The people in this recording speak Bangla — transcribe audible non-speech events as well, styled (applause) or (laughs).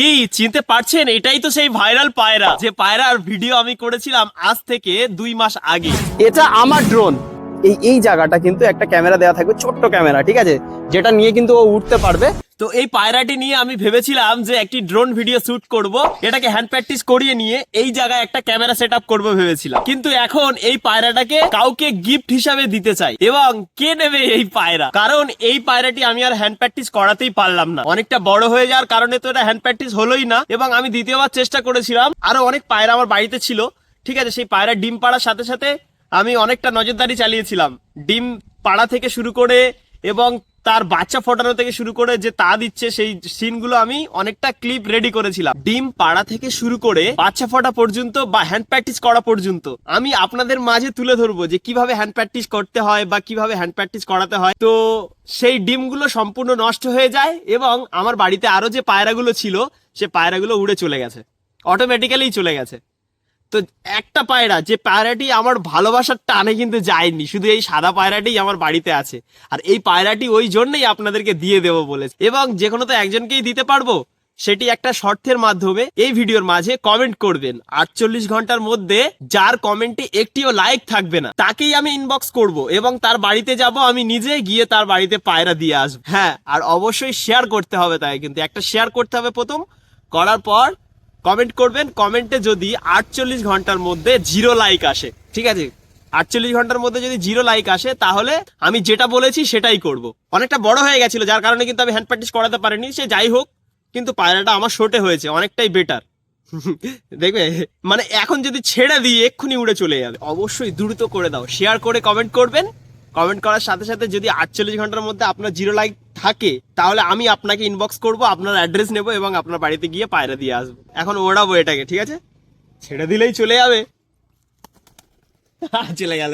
কি, চিনতে পারছেন? এটাই তো সেই ভাইরাল পায়রা। যে পায়রার ভিডিও আমি করেছিলাম আজ থেকে দুই মাস আগে। এটা আমার ড্রোন এই এই জায়গাটা কিন্তু একটা ক্যামেরা দেওয়া থাকবে, ছোট্ট ক্যামেরা, ঠিক আছে? যেটা নিয়ে কিন্তু ও উঠতে পারবে। তো এই পায়রাটি নিয়ে আমি ভেবেছিলাম যে একটি ড্রোন ভিডিও শুট করব, এটাকে হ্যান্ড প্র্যাকটিস করিয়ে নিয়ে এই জায়গায় একটা ক্যামেরা সেট আপ করব ভেবেছিলাম। কিন্তু এখন এই পায়রাটাকে কাউকে গিফট হিসাবে দিতে চাই, এবং কে নেবে এই পায়রা? কারণ এই পায়রাটি আমি আর হ্যান্ড প্র্যাকটিস করাতেই পারলাম না। অনেকটা বড় হয়ে যাওয়ার কারণে তো এটা হ্যান্ড প্র্যাকটিস হলোই না, এবং আমি দ্বিতীয়বার চেষ্টা করেছিলাম। আরও অনেক পায়রা আমার বাড়িতে ছিল, ঠিক আছে? সেই পায়রা ডিম পাড়ার সাথে সাথে আমি অনেকটা নজরদারি চালিয়েছিলাম। ডিম পাড়া থেকে শুরু করে এবং তার বাচ্চা ফোটানো থেকে শুরু করে যে তা দিচ্ছে, সেই সিনগুলো আমি অনেকটা ক্লিপ রেডি করেছিলাম। ডিম পাড়া থেকে শুরু করে বাচ্চা ফোটা পর্যন্ত বা হ্যান্ড প্র্যাকটিস করা পর্যন্ত আমি আপনাদের মাঝে তুলে ধরবো যে কীভাবে হ্যান্ড প্র্যাকটিস করতে হয় বা কীভাবে হ্যান্ড প্র্যাকটিস করাতে হয়। তো সেই ডিমগুলো সম্পূর্ণ নষ্ট হয়ে যায় এবং আমার বাড়িতে আরও যে পায়রাগুলো ছিল, সে পায়রাগুলো উড়ে চলে গেছে। অটোমেটিক্যালি চলে গেছে। তো একটা পায়রা যে পায়রাটি আমার ভালোবাসার টানে কিন্তু যায়নি, শুধু এই সাদা পায়রাটি আমার বাড়িতে আছে। আর এই পায়রাটি ওই জন্যই আপনাদেরকে দিয়ে দেবো বলেছে। এবং যে কোনো তো একজনকেই দিতে পারব, সেটি একটা শর্তের মাধ্যমে এই ভিডিওর মাঝে কমেন্ট করবেন। আটচল্লিশ ঘণ্টার মধ্যে যার কমেন্টে একটিও লাইক থাকবে না, তাকেই আমি ইনবক্স করব এবং তার বাড়িতে যাব, আমি নিজে গিয়ে তার বাড়িতে পায়রা দিয়ে আসব। হ্যাঁ আর অবশ্যই শেয়ার করতে হবে তাই কিন্তু একটা শেয়ার করতে হবে প্রথম, করার পর কমেন্ট করবেন, কমেন্টে যদি আটচল্লিশ ঘণ্টার মধ্যে জিরো লাইক আসে, ঠিক আছে? আটচল্লিশ ঘণ্টার মধ্যে যদি জিরো লাইক আসে, তাহলে আমি যেটা বলেছি সেটাই করব। অনেকটা বড় হয়ে গেছিল, যার কারণে কিন্তু আমি হ্যান্ড প্র্যাকটিস করাতে পারিনি, সে যাই হোক, কিন্তু পায়রাটা আমার শোটে হয়েছে, অনেকটাই বেটার দেখবে? মানে এখন যদি ছেড়ে দিই এক্ষুনি উড়ে চলে যাবে, অবশ্যই দ্রুত করে দাও। শেয়ার করে কমেন্ট করবেন কমেন্ট করার সাথে সাথে যদি আটচল্লিশ ঘণ্টার মধ্যে আপনার জিরো লাইক থাকে, তাহলে আমি আপনাকে ইনবক্স করব, আপনার অ্যাড্রেস নেব এবং আপনার বাড়িতে গিয়ে পায়রা দিয়ে আসব। এখন ওড়াবো এটাকে, ঠিক আছে? ছেড়ে দিলেই চলে যাবে। (laughs) চলে গেল।